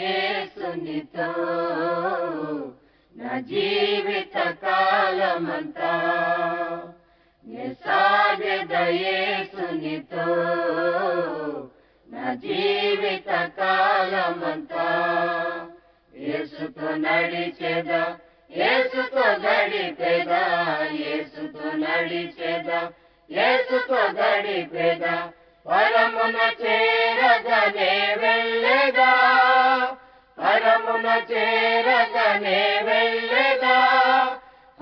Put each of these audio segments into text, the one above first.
యేసునితో నా జీవిత కాలమంతా యేసునితో నా జీవిత కాలమంతా యేసుతో నడిచేదా యేసుతో గడిపేదా యేసుతో నడిచేదా యేసుతో గడిపేదా పరమున చేరగనే పరమున చేరగనే వెళ్ళేదా?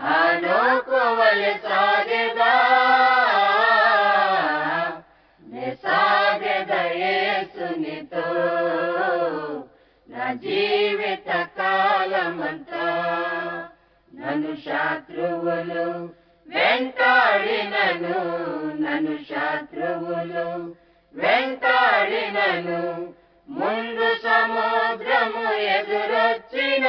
ఆనోకోవలె సాగేదా? నే నా జీవిత కాలమంతా నన్ను శత్రువులు వెంటాడినను నన్ను శత్రువులు వెంటాడినను. ముందు సముద్రం ఎదురొచ్చిన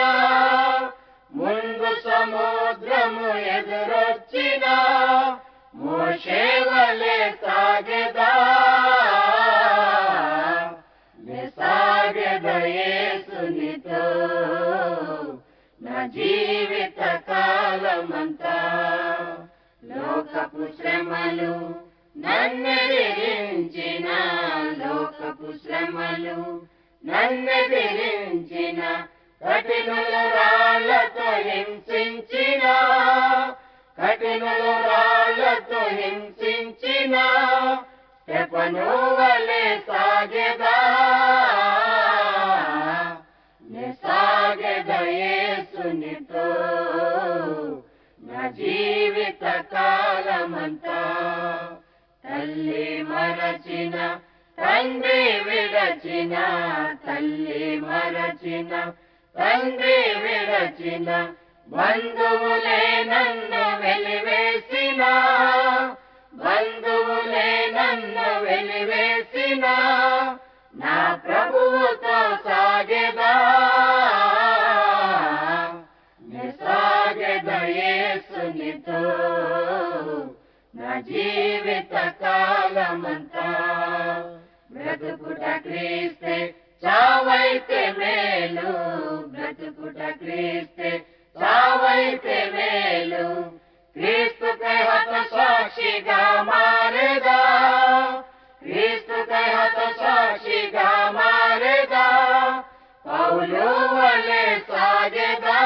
ముందు సముద్రము ఎదురొచ్చిన మోషేవలే సాగెదా. నే నా జీవిత కాలమంతా. లోకపు శ్రమలు నన్నెదిరించిన లోకపు శ్రమలు నన్నెదిరించిన కఠినుల రాళ్ళతో హింసించిన కఠినుల రాళ్ళతో హింసించిన చెప్పను వలె సాగెదా? నే నా జీవిత కాలమంతా తల్లి మరచిన తండ్రి విరచిన తల్లి మరచిన తండ్రి విరచిన బంధువులే నన్ను వెలివేసిన బంధువులే నన్ను వెలివేసిన నా ప్రభువుతో సాగెదా నే నా జీవిత కాలమంత క్రీస్తే చావైతే మేలు క్రీస్తుకై హత సాక్షిగా మారేదా క్రీస్తుకై హత సాక్షిగా మారేదా పౌలు వలె సాగెదా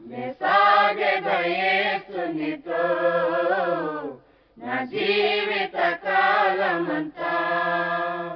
నే సాగెద యేసునితో నా జీవిత కాలమంతా